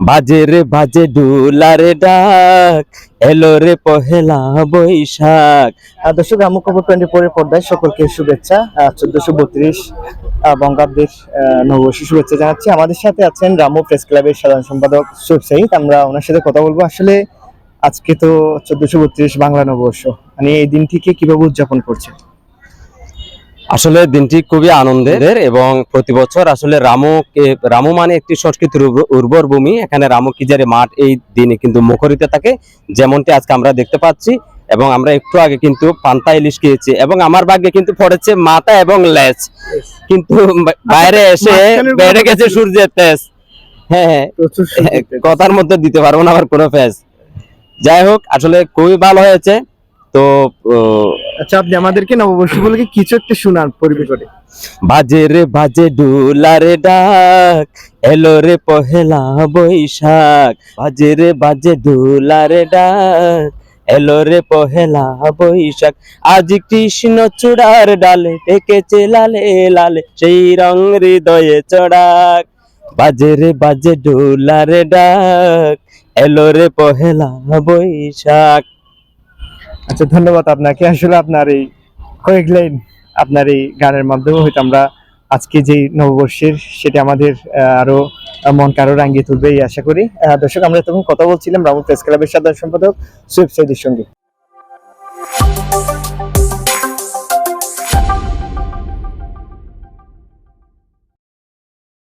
বাজে রে, বাজে ডুলারে ডাক। এলো রে পহেলা বৈশাখ। দর্শক, আমু খবর টোয়েন্টি ফোর এর পর্দায় সকলকে শুভেচ্ছা চোদ্দশো বত্রিশ বঙ্গাব্দের নববর্ষ শুভেচ্ছা জানাচ্ছি। আমাদের সাথে আছেন রামু প্রেস ক্লাবের সাধারণ সম্পাদক সুব সাইদ আমরা ওনার সাথে কথা বলব। আসলে আজকে তো চোদ্দশো বত্রিশ বাংলা নববর্ষ। মানে এই দিনটিকে কীভাবে উদযাপন করছে আসলে দিনটি খুবই আনন্দের এবং প্রতি বছর আসলে রামু রামু মানে একটি সংস্কৃতির উর্ব- উর্বর ভূমি। এখানে রামু কিজারে মাঠ এই দিনে কিন্তু মুখরিত থাকে যেমনটি আজকে আমরা দেখতে পাচ্ছি। এবং আমরা একটু আগে কিন্তু পান্তা ইলিশ খেয়েছি এবং আমার ভাগ্যে কিন্তু পড়েছে মাথা এবং লেজ। কিন্তু বাইরে এসে বেড়ে গেছে সূর্যের তেজ। হ্যাঁ হ্যাঁ। হ্যাঁ, কথার মধ্যে দিতে পারব না আবার কোনো ফেস যাই হোক আসলে খুবই ভালো হয়েছে। তো আচ্ছা আপনি আমাদেরকে নববর্ষগুলোকে কিছু একটা শোনান পরিবেশ বাজে রে, বাজে ডুলারে ডাক, এলো রে পহেলা বৈশাখ। বাজে রে, বাজে ডুলারে ডাক, এলো রে পহেলা বৈশাখ। আজ কৃষ্ণ চূড়ার ডালে ডেকেছে লালে লালে, সেই রং হৃদয়ে চড়াক। বাজে রে, বাজে ডুলারে ডাক, এলো রে পহেলা বৈশাখ। আচ্ছা ধন্যবাদ আপনাকে। আসলে আপনার এই কয়েক লাইন আপনার এই গানের মাধ্যমে হয়তো আমরা আজকে যে নববর্ষের সেটা আমাদের আরও মন কারও রাঙ্গি তুলবে এই আশা করি। দর্শক, আমরা তখন কথা বলছিলাম রামুল প্রেস ক্লাবের সাধারণ সম্পাদক সুয়েব সৈদির সঙ্গে।